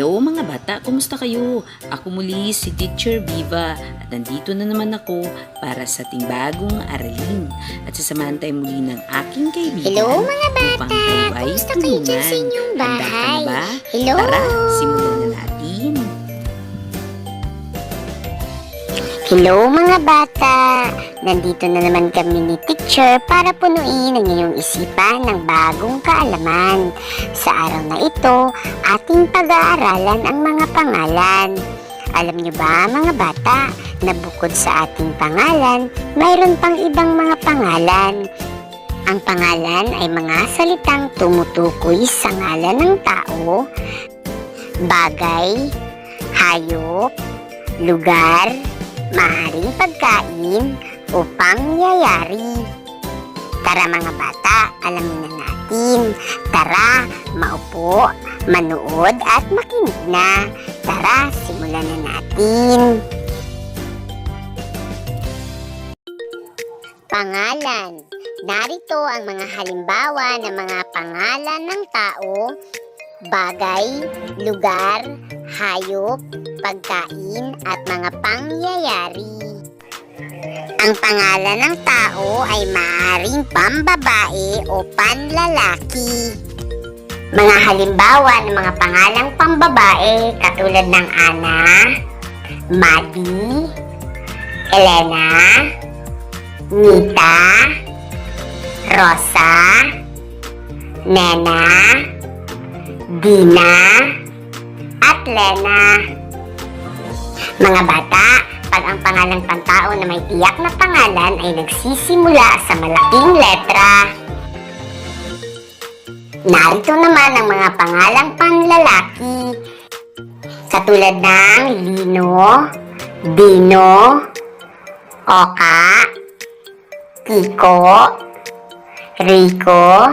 Hello mga bata, kumusta kayo? Ako muli si Teacher Viva at nandito na naman ako para sa ating bagong aralin at sasamahan tayo muli ng aking kaibigan Hello mga bata! Kumusta kayo dyan sa inyong bahay? ba? Hello! Tara, simulan na natin. Hello mga bata! Nandito na naman kami ni teacher para punuin ang iyong isipan ng bagong kaalaman. Sa araw na ito, ating pag-aaralan ang mga pangalan. Alam niyo ba mga bata, na bukod sa ating pangalan, mayroon pang ibang mga pangalan. Ang pangalan ay mga salitang tumutukoy sa ngalan ng tao, bagay, hayop, lugar, maaring pagkain o pangyayari. Tara mga bata, alamin na natin. Tara, maupo, manood at makinig na. Tara, simulan na natin. Pangalan. Narito ang mga halimbawa ng mga pangalan ng tao, bagay, lugar, hayop, pagkain at mga pangyayari. Ang pangalan ng tao ay maaaring pambabae o panlalaki. Mga halimbawa ng mga pangalang pambabae katulad ng Ana, Maddie, Elena, Nita, Rosa, Nena, Dina, at Lena. Mga bata, pag ang pangalang pantao na may tiyak na pangalan ay nagsisimula sa malaking letra. Narito naman ang mga pangalang panlalaki. Katulad ng Lino, Dino, Oka, Kiko, Rico,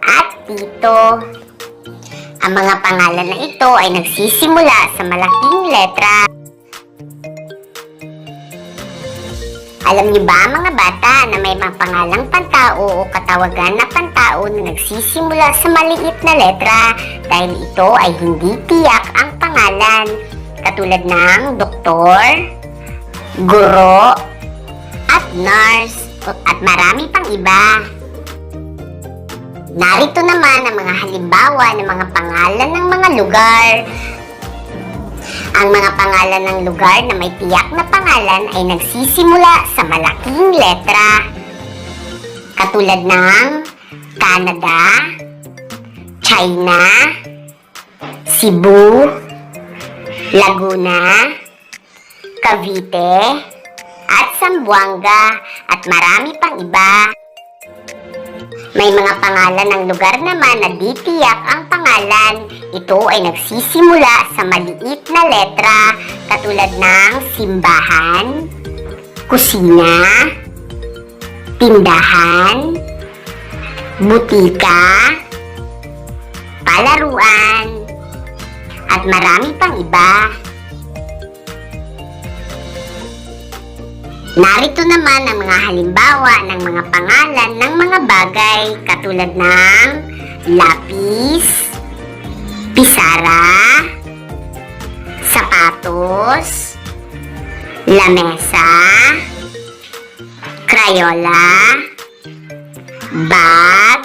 at Tito. Ang mga pangalan na ito ay nagsisimula sa malaking letra. Alam niyo ba mga bata na may mga pangalang pantao o katawagan na pantao na nagsisimula sa maliit na letra dahil ito ay hindi tiyak ang pangalan katulad ng doktor, guro, at nurse at marami pang iba. Narito naman ang mga halimbawa ng mga pangalan ng mga lugar. Ang mga pangalan ng lugar na may tiyak na pangalan ay nagsisimula sa malaking letra. Katulad ng Canada, China, Cebu, Laguna, Cavite, at Zamboanga at marami pang iba. May mga pangalan ng lugar naman na di tiyak ang pangalan. Ito ay nagsisimula sa maliit na letra katulad ng simbahan, kusina, tindahan, butika, palaruan, at marami pang iba. Narito naman ang mga halimbawa ng mga pangalan ng mga bagay katulad ng lapis, pisara, sapatos, lamesa, crayola, bag,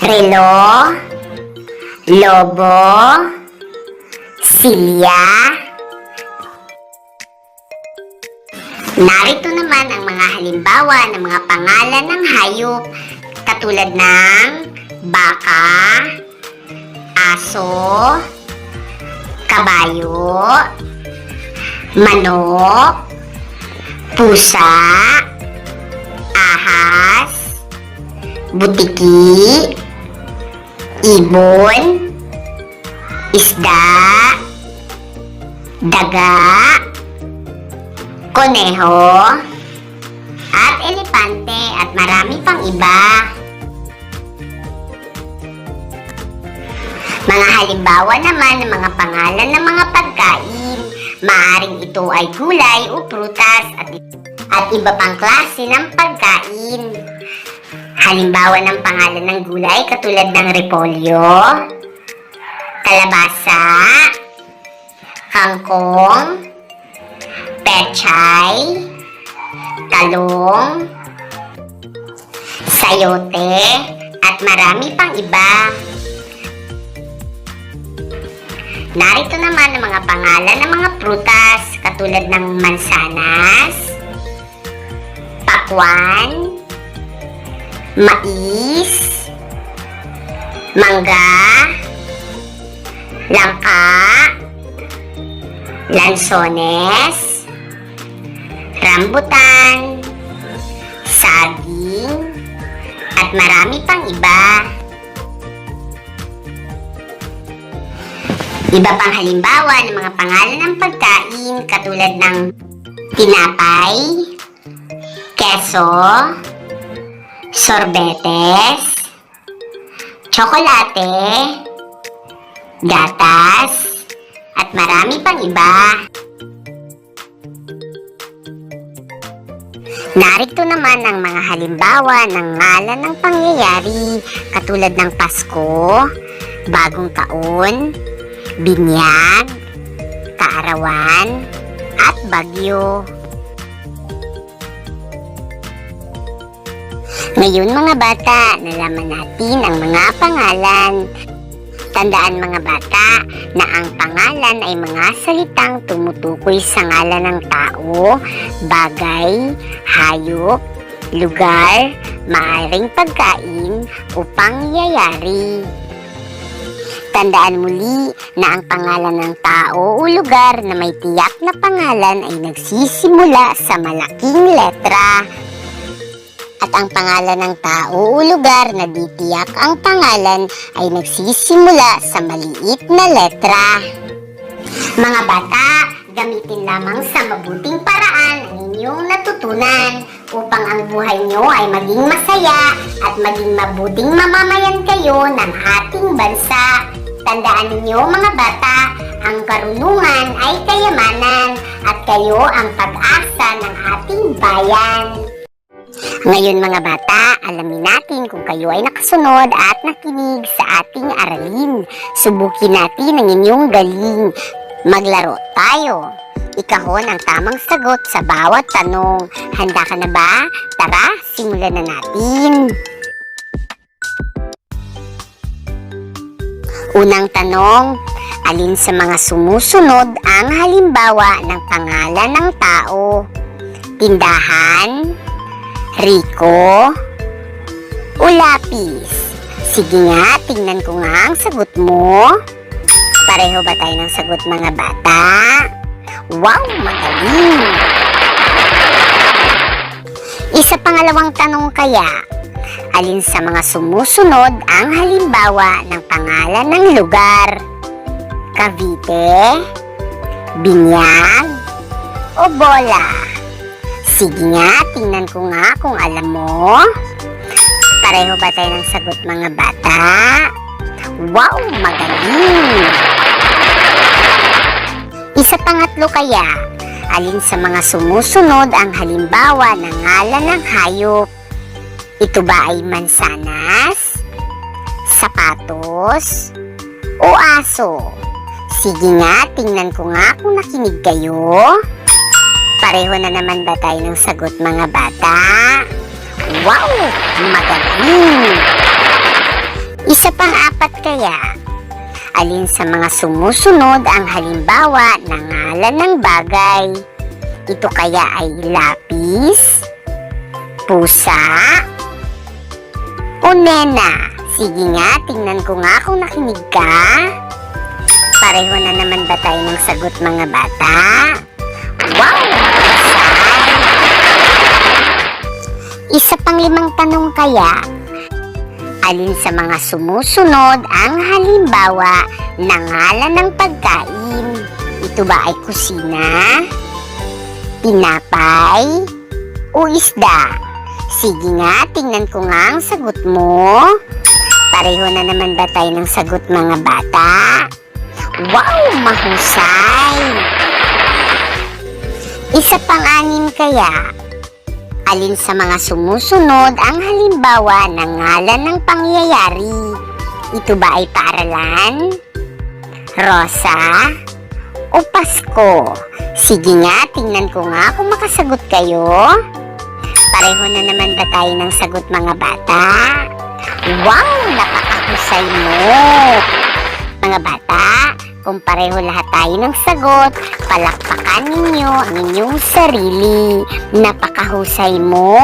relo, lobo, silya, Narito naman ang mga halimbawa ng mga pangalan ng hayop. Katulad ng baka, aso, kabayo, manok, pusa, ahas, butiki, ibon, isda, daga, koneho, at elepante at marami pang iba. Mga halimbawa naman ng mga pangalan ng mga pagkain. Maaring ito ay gulay o prutas at, at iba pang klase ng pagkain. Halimbawa ng pangalan ng gulay katulad ng repolyo, kalabasa, kangkong, pechay, talong, sayote, at marami pang iba. Narito naman ang mga pangalan ng mga prutas katulad ng mansanas, pakwan, mais, mangga, langka, lansones, rambutan, saging, at marami pang iba. Iba pang halimbawa ng mga pangalan ng pagkain katulad ng tinapay, keso, sorbetes, tsokolate, gatas, at marami pang iba. Narito naman ang mga halimbawa ng ngalan ng pangyayari katulad ng Pasko, Bagong Taon, Binyag, Kaarawan, at Bagyo. Ngayon mga bata, nalaman natin ang mga pangalan. Tandaan mga bata na ang pangalan ay mga salitang tumutukoy sa ngalan ng tao, bagay, hayop, lugar, maaring pagkain o pangyayari. Tandaan muli na ang pangalan ng tao o lugar na may tiyak na pangalan ay nagsisimula sa malaking letra. At ang pangalan ng tao o lugar na di tiyak ang pangalan ay nagsisimula sa maliit na letra. Mga bata, gamitin lamang sa mabuting paraan ang inyong natutunan upang ang buhay nyo ay maging masaya at maging mabuting mamamayan kayo ng ating bansa. Tandaan ninyo mga bata, ang karunungan ay kayamanan at kayo ang pag-asa ng ating bayan. Ngayon mga bata, alamin natin kung kayo ay nakasunod at nakinig sa ating aralin. Subukin natin ang inyong galing. Maglaro tayo. Ikahon ang tamang sagot sa bawat tanong. Handa ka na ba? Tara, simulan na natin. Unang tanong, alin sa mga sumusunod ang halimbawa ng pangalan ng tao? Tindahan, Rico, o lapis? Sige nga, tingnan ko nga ang sagot mo. Pareho ba tayo ng sagot mga bata? Wow, magaling! Isa pangalawang tanong kaya, alin sa mga sumusunod ang halimbawa ng pangalan ng lugar? Cavite, Binyag, o Bola? Sige nga, tingnan ko nga kung alam mo. Pareho ba tayo ng sagot mga bata? Wow, magaling! Isa pangatlo kaya, alin sa mga sumusunod ang halimbawa ng ngalan ng hayop? Ito ba ay mansanas, sapatos, o aso? Sige nga, tingnan ko nga kung nakinig kayo. Pareho na naman ba tayo ng sagot mga bata? Wow! Magaling! Isa pang apat kaya. Alin sa mga sumusunod ang halimbawa ng ngalan ng bagay? Ito kaya ay lapis, pusa, o nena? Sige nga, tingnan ko nga kung nakinig ka. Pareho na naman ba tayo ng sagot mga bata? Wow! Isa pang limang tanong kaya, alin sa mga sumusunod ang halimbawa ng ngalan ng pagkain? Ito ba ay kusina, tinapay, o isda? Sige nga, tingnan ko nga ang sagot mo. Pareho na naman ba tayo ng sagot mga bata? Wow, mahusay! Isa pang anim kaya, alin sa mga sumusunod ang halimbawa ng ngalan ng pangyayari? Ito ba ay paaralan, Rosa? O Pasko? Sige nga, tingnan ko nga kung makasagot kayo. Pareho na naman ba tayo ng sagot mga bata? Wow! Napakahusay mo! Mga bata, kung pareho lahat tayo ng sagot, palakpakan ninyo ang inyong sarili. Napakahusay mo!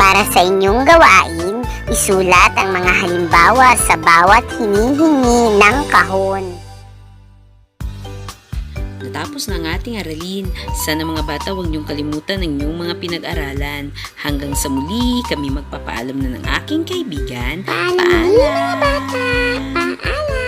Para sa inyong gawain, isulat ang mga halimbawa sa bawat hinihingi ng kahon. Natapos na ang ating aralin. Sana mga bata huwag niyong kalimutan ang inyong mga pinag-aralan. Hanggang sa muli, kami magpapaalam na ng aking kaibigan. Paalam, mga bata! Paalam!